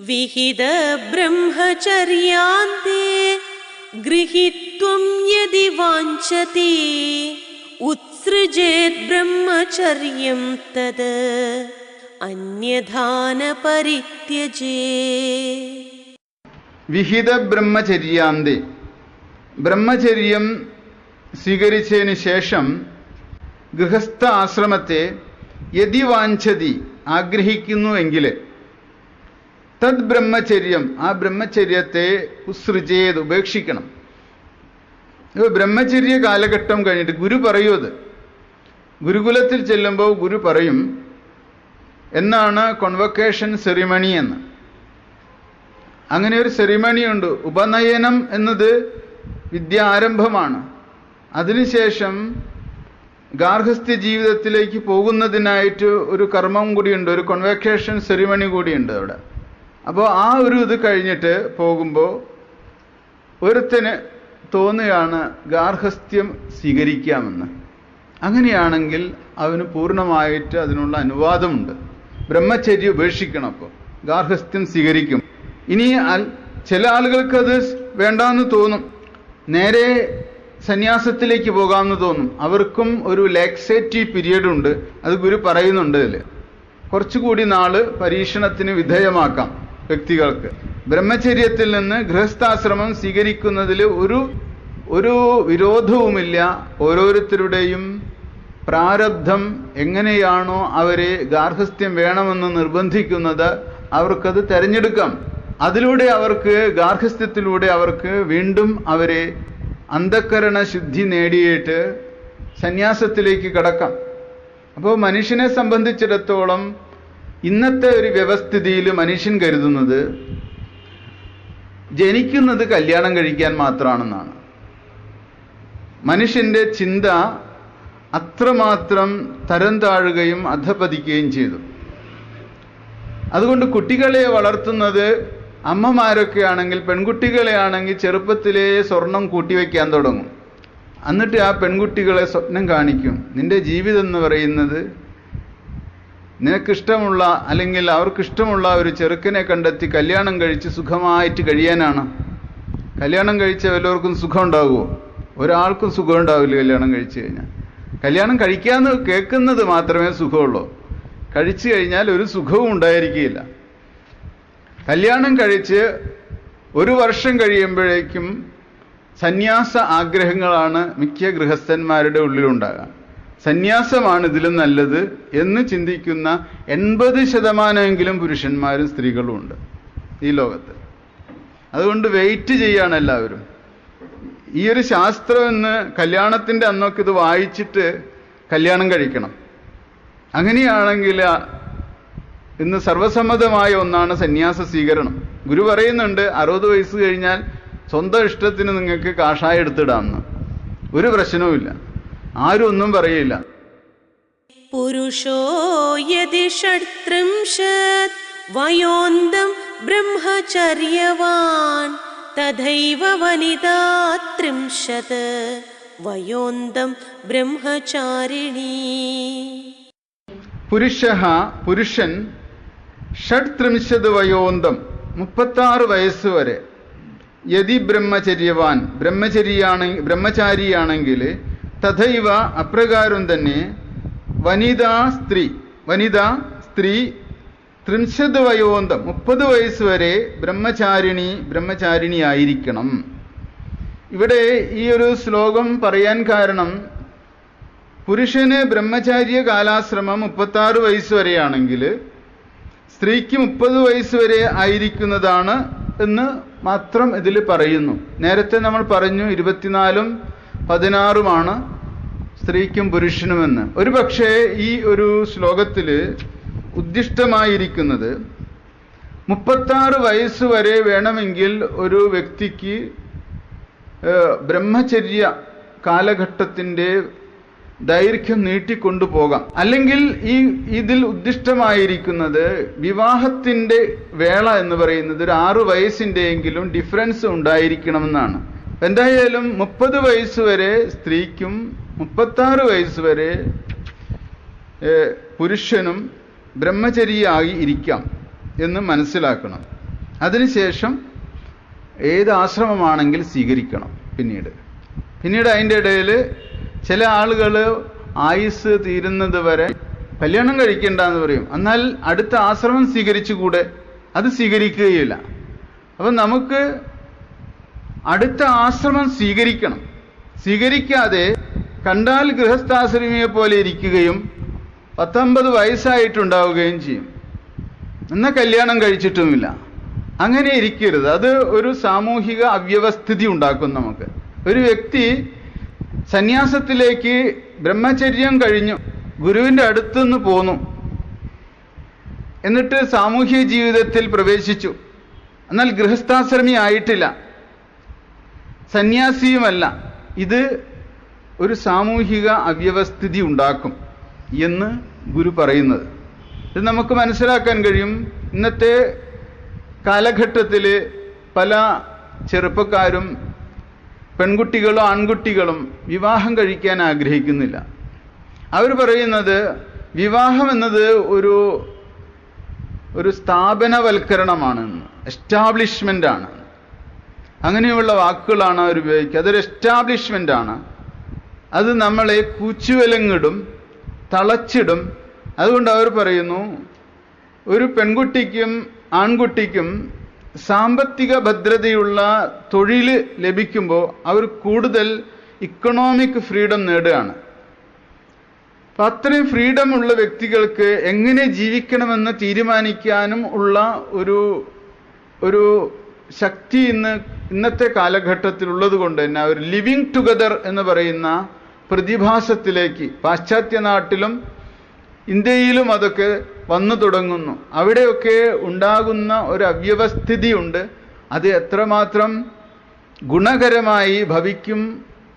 विहितब्रह्मचर्यान्ते गृहीत्वं यदि वाञ्छति उत्सृजेत् ब्रह्मचर्यं तद् अन्यथा न परित्यजे വിഹിത ബ്രഹ്മചര്യാന്തി ബ്രഹ്മചര്യം സ്വീകരിച്ചതിന് ശേഷം ഗൃഹസ്ഥ ആശ്രമത്തെ യതി വാഞ്ചതി ആഗ്രഹിക്കുന്നുവെങ്കിൽ തദ് ബ്രഹ്മചര്യം. ആ ബ്രഹ്മചര്യത്തെ ഉസൃജേത് ഉപേക്ഷിക്കണം. ഇപ്പൊ ബ്രഹ്മചര്യ കാലഘട്ടം കഴിഞ്ഞിട്ട് ഗുരു പറയൂ അത്. ഗുരുകുലത്തിൽ ചെല്ലുമ്പോൾ ഗുരു പറയും എന്നാണ് കോൺവക്കേഷൻ സെറിമണി എന്ന്. അങ്ങനെ ഒരു സെറിമണി ഉണ്ട്. ഉപനയനം എന്നത് വിദ്യ ആരംഭമാണ്. അതിനുശേഷം ഗാർഹസ്ഥ്യ ജീവിതത്തിലേക്ക് പോകുന്നതിനായിട്ട് ഒരു കർമ്മം കൂടിയുണ്ട് ഒരു കോൺവക്കേഷൻ സെറിമണി കൂടിയുണ്ട് അവിടെ. അപ്പോൾ ആ ഒരു ഇത് കഴിഞ്ഞിട്ട് പോകുമ്പോൾ ഒരുത്തിന് തോന്നുകയാണ് ഗാർഹസ്ഥ്യം സ്വീകരിക്കാമെന്ന്. അങ്ങനെയാണെങ്കിൽ അവന് പൂർണമായിട്ട് അതിനുള്ള അനുവാദമുണ്ട്. ബ്രഹ്മചര്യം ഉപേക്ഷിക്കണം അപ്പോൾ ഗാർഹസ്ഥ്യം സ്വീകരിക്കും. ഇനി ചില ആളുകൾക്ക് അത് വേണ്ടാന്ന് തോന്നും. നേരെ സന്യാസത്തിലേക്ക് പോകാമെന്ന് തോന്നും. അവർക്കും ഒരു ലാക്സേറ്റീവ് പീരീഡ് ഉണ്ട്. അത് ഗുരു പറയുന്നുണ്ട് ഇതിൽ കുറച്ചുകൂടി നാൾ പരീക്ഷണത്തിന് വിധേയമാക്കാം. വ്യക്തികൾക്ക്. ബ്രഹ്മചര്യത്തിൽ നിന്ന് ഗൃഹസ്ഥാശ്രമം സ്വീകരിക്കുന്നതിൽ ഒരു ഒരു വിരോധവുമില്ല. ഓരോരുത്തരുടെയും പ്രാരബ്ധം എങ്ങനെയാണോ അവരെ ഗാർഹസ്ഥ്യം വേണമെന്ന് നിർബന്ധിക്കുന്നത് അവർക്കത് തെരഞ്ഞെടുക്കാം. അതിലൂടെ അവർക്ക് ഗാർഹസ്ഥ്യത്തിലൂടെ അവർക്ക് വീണ്ടും അവരെ അന്ധക്കരണ ശുദ്ധി നേടിയിട്ട് സന്യാസത്തിലേക്ക് കടക്കാം. അപ്പോൾ മനുഷ്യനെ സംബന്ധിച്ചിടത്തോളം ഇന്നത്തെ ഒരു വ്യവസ്ഥിതിയിൽ മനുഷ്യൻ കരുതുന്നത് ജനിക്കുന്നത് കല്യാണം കഴിക്കാൻ മാത്രമാണെന്നാണ്. മനുഷ്യന്റെ ചിന്ത അത്രമാത്രം തരം താഴുകയും അധപതിക്കുകയും ചെയ്തു. അതുകൊണ്ട് കുട്ടികളെ വളർത്തുന്നത് അമ്മമാരൊക്കെ ആണെങ്കിൽ പെൺകുട്ടികളെ ആണെങ്കിൽ ചെറുപ്പത്തിലേ സ്വർണം കൂട്ടിവെക്കാൻ തുടങ്ങും. എന്നിട്ട് ആ പെൺകുട്ടികളെ സ്വപ്നം കാണിക്കും. നിന്റെ ജീവിതം എന്ന് പറയുന്നത് നിനക്കിഷ്ടമുള്ള അല്ലെങ്കിൽ അവർക്കിഷ്ടമുള്ള ഒരു ചെറുക്കനെ കണ്ടെത്തി കല്യാണം കഴിച്ച് സുഖമായിട്ട് കഴിയാനാണ്. കല്യാണം കഴിച്ച വല്ലവർക്കും സുഖം ഉണ്ടാകുമോ ഒരാൾക്കും സുഖം ഉണ്ടാവില്ല കല്യാണം കഴിച്ചു കഴിഞ്ഞാൽ. കല്യാണം കഴിക്കാന്ന് കേൾക്കുന്നത് മാത്രമേ സുഖമുള്ളൂ. കഴിച്ചു കഴിഞ്ഞാൽ ഒരു സുഖവും ഉണ്ടായിരിക്കുകയില്ല. കല്യാണം കഴിച്ച് ഒരു വർഷം കഴിയുമ്പോഴേക്കും സന്യാസ ആഗ്രഹങ്ങളാണ് മിക്ക ഗൃഹസ്ഥന്മാരുടെ ഉള്ളിലുണ്ടാകുക. സന്യാസമാണ് ഇതിലും നല്ലത് എന്ന് ചിന്തിക്കുന്ന എൺപത് ശതമാനമെങ്കിലും പുരുഷന്മാരും സ്ത്രീകളും ഉണ്ട് ഈ ലോകത്ത്. അതുകൊണ്ട് വെയിറ്റ് ചെയ്യാണ് എല്ലാവരും. ഈ ഒരു ശാസ്ത്രം എന്ന് കല്യാണത്തിന്റെ അന്നൊക്കെ ഇത് വായിച്ചിട്ട് കല്യാണം കഴിക്കണം. അങ്ങനെയാണെങ്കിൽ ഇന്ന് സർവസമ്മതമായ ഒന്നാണ് സന്യാസ സ്വീകരണം. ഗുരു പറയുന്നുണ്ട് അറുപത് വയസ്സ് കഴിഞ്ഞാൽ സ്വന്തം ഇഷ്ടത്തിന് നിങ്ങൾക്ക് കാഷായം എടുത്തിടാമെന്ന്. ഒരു പ്രശ്നവുമില്ല. ആരും ഒന്നും പറയില്ല. പുരുഷോ യതി ഷട്ത്രിംശത് വയോന്തം ബ്രഹ്മചര്യവാൻ തഥൈവ വനിതാ ത്രിംശത് വയോന്തം ബ്രഹ്മചാരിണി. പുരുഷ പുരുഷൻ ഷഡ്ത്രിംശത് വയോന്തം മുപ്പത്താറ് വയസ്സുവരെ യതി ബ്രഹ്മചര്യവാൻ ബ്രഹ്മചര്യാണ് ബ്രഹ്മചാരിയാണെങ്കിൽ തഥൈവ അപ്രകാരം തന്നെ വനിതാ സ്ത്രീ വനിതാ സ്ത്രീ ത്രിംശത് വയോന്തം മുപ്പത് വയസ്സ് വരെ ബ്രഹ്മചാരിണി ബ്രഹ്മചാരിണി ആയിരിക്കണം ഇവിടെ ഈ ഒരു ശ്ലോകം പറയാൻ കാരണം പുരുഷന് ബ്രഹ്മചാര്യ കാലാശ്രമം മുപ്പത്താറ് വയസ്സ് വരെയാണെങ്കിൽ സ്ത്രീക്ക് മുപ്പത് വയസ്സ് വരെ ആയിരിക്കുന്നതാണ് എന്ന് മാത്രം ഇതിൽ പറയുന്നു. നേരത്തെ നമ്മൾ പറഞ്ഞു ഇരുപത്തിനാലും പതിനാറുമാണ്. സ്ത്രീക്കും പുരുഷനുമെന്ന്. ഒരു പക്ഷേ ഈ ഒരു ശ്ലോകത്തിൽ ഉദ്ദിഷ്ടമായിരിക്കുന്നത് മുപ്പത്താറ് വയസ്സ് വരെ വേണമെങ്കിൽ ഒരു വ്യക്തിക്ക് ബ്രഹ്മചര്യ കാലഘട്ടത്തിന്റെ ദൈർഘ്യം നീട്ടിക്കൊണ്ടുപോകാം. അല്ലെങ്കിൽ ഈ ഇതിൽ ഉദ്ദിഷ്ടമായിരിക്കുന്നത് വിവാഹത്തിന്റെ വേള എന്ന് പറയുന്നത് ഒരു ആറു വയസ്സിന്റെയെങ്കിലും ഡിഫറൻസ് ഉണ്ടായിരിക്കണമെന്നാണ്. എന്തായാലും മുപ്പത് വയസ്സ് വരെ സ്ത്രീക്കും മുപ്പത്താറ് വയസ്സ് വരെ പുരുഷനും ബ്രഹ്മചര്യയായി ഇരിക്കാം എന്ന് മനസ്സിലാക്കണം. അതിനുശേഷം ഏത് ആശ്രമമാണെങ്കിൽ സ്വീകരിക്കണം പിന്നീട്. പിന്നീട് അതിന്റെ ഇടയിൽ ചില ആളുകൾ ആയുസ് തീരുന്നത് വരെ കല്യാണം കഴിക്കേണ്ട എന്ന് പറയും. എന്നാൽ അടുത്ത ആശ്രമം സ്വീകരിച്ചുകൂടെ? അത് സ്വീകരിക്കുകയില്ല. അപ്പം നമുക്ക് അടുത്ത ആശ്രമം സ്വീകരിക്കണം. സ്വീകരിക്കാതെ കണ്ടാൽ ഗൃഹസ്ഥാശ്രമിയെ പോലെ ഇരിക്കുകയും പത്തൊമ്പത് വയസ്സായിട്ടുണ്ടാവുകയും ചെയ്യും. എന്നാൽ കല്യാണം കഴിച്ചിട്ടുമില്ല. അങ്ങനെ ഇരിക്കരുത്. അത് ഒരു സാമൂഹിക അവ്യവസ്ഥിതി ഉണ്ടാക്കും നമുക്ക്. ഒരു വ്യക്തി സന്യാസത്തിലേക്ക് ബ്രഹ്മചര്യം കഴിഞ്ഞു ഗുരുവിന്റെ അടുത്തുനിന്ന് പോന്നു. എന്നിട്ട് സാമൂഹ്യ ജീവിതത്തിൽ പ്രവേശിച്ചു. എന്നാൽ ഗൃഹസ്ഥാശ്രമി ആയിട്ടില്ല. സന്യാസിയുമല്ല. ഇത് ഒരു സാമൂഹിക അവ്യവസ്ഥിതി ഉണ്ടാക്കും എന്ന് ഗുരു പറയുന്നത്. ഇത് നമുക്ക് മനസ്സിലാക്കാൻ കഴിയും. ഇന്നത്തെ കാലഘട്ടത്തിൽ പല ചെറുപ്പക്കാരും പെൺകുട്ടികളും ആൺകുട്ടികളും വിവാഹം കഴിക്കാൻ ആഗ്രഹിക്കുന്നില്ല. അവർ പറയുന്നത് വിവാഹം എന്നത് ഒരു ഒരു സ്ഥാപനവൽക്കരണമാണെന്ന് എസ്റ്റാബ്ലിഷ്മെന്റ് ആണ് അങ്ങനെയുള്ള വാക്കുകളാണ് അവർ ഉപയോഗിക്കുക. അതൊരു എസ്റ്റാബ്ലിഷ്മെന്റ് ആണ് അത് നമ്മളെ പൂച്ചുവലങ്ങിടും തളച്ചിടും. അതുകൊണ്ട് അവർ പറയുന്നു ഒരു പെൺകുട്ടിക്കും ആൺകുട്ടിക്കും സാമ്പത്തിക ഭദ്രതയുള്ള തൊഴിൽ ലഭിക്കുമ്പോൾ അവർ കൂടുതൽ ഇക്കണോമിക് ഫ്രീഡം നേടുകയാണ്. അപ്പം അത്രയും ഫ്രീഡം ഉള്ള വ്യക്തികൾക്ക് എങ്ങനെ ജീവിക്കണമെന്ന് തീരുമാനിക്കാനും ഉള്ള ഒരു ഒരു ശക്തി ഇന്ന് ഇന്നത്തെ കാലഘട്ടത്തിൽ ഉള്ളത് കൊണ്ട് തന്നെ അവർ ലിവിങ് ടുഗദർ എന്ന് പറയുന്ന പ്രതിഭാസത്തിലേക്ക് പാശ്ചാത്യ നാട്ടിലും ഇന്ത്യയിലും അതൊക്കെ വന്നു തുടങ്ങുന്നു. അവിടെയൊക്കെ ഉണ്ടാകുന്ന ഒരു അവ്യവസ്ഥിതിയുണ്ട്. അത് എത്രമാത്രം ഗുണകരമായി ഭവിക്കും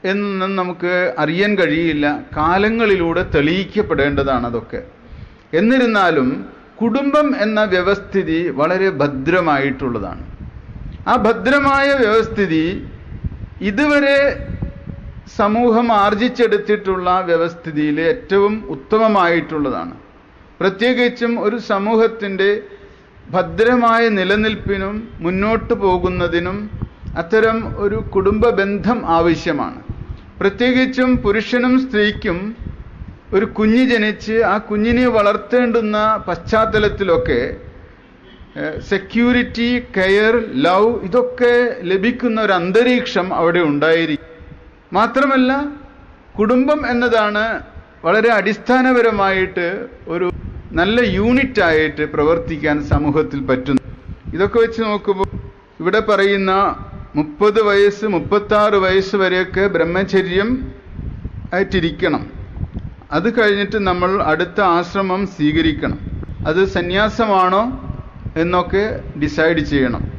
എന്നൊന്നും നമുക്ക് അറിയാൻ കഴിയില്ല. കാലങ്ങളിലൂടെ തെളിയിക്കപ്പെടേണ്ടതാണ് അതൊക്കെ. എന്നിരുന്നാലും കുടുംബം എന്ന വ്യവസ്ഥിതി വളരെ ഭദ്രമായിട്ടുള്ളതാണ്. ആ ഭദ്രമായ വ്യവസ്ഥിതി ഇതുവരെ സമൂഹം ആർജിച്ചെടുത്തിട്ടുള്ള വ്യവസ്ഥിതിയിൽ ഏറ്റവും ഉത്തമമായിട്ടുള്ളതാണ്. പ്രത്യേകിച്ചും ഒരു സമൂഹത്തിന്റെ ഭദ്രമായ നിലനിൽപ്പിനും മുന്നോട്ട് പോകുന്നതിനും അത്തരം ഒരു കുടുംബ ബന്ധം ആവശ്യമാണ്. പ്രത്യേകിച്ചും പുരുഷനും സ്ത്രീക്കും ഒരു കുഞ്ഞ് ജനിച്ച് ആ കുഞ്ഞിനെ വളർത്തേണ്ടുന്ന പശ്ചാത്തലത്തിലൊക്കെ സെക്യൂരിറ്റി കെയർ ലവ് ഇതൊക്കെ ലഭിക്കുന്ന ഒരു അന്തരീക്ഷം അവിടെ ഉണ്ടായിരിക്കും. മാത്രമല്ല കുടുംബം എന്നതാണ് വളരെ അടിസ്ഥാനപരമായിട്ട് ഒരു നല്ല യൂണിറ്റ് ആയിട്ട് പ്രവർത്തിക്കാൻ സമൂഹത്തിൽ പറ്റുന്നു ഇതൊക്കെ വെച്ച് നോക്കുമ്പോൾ ഇവിടെ പറയുന്ന മുപ്പത് വയസ്സ് മുപ്പത്താറ് വയസ്സ് വരെയൊക്കെ ബ്രഹ്മചര്യം ആയിട്ടിരിക്കണം. അത് കഴിഞ്ഞിട്ട് നമ്മൾ അടുത്ത ആശ്രമം സ്വീകരിക്കണം. അത് സന്യാസമാണോ എന്നൊക്കെ ഡിസൈഡ് ചെയ്യണം.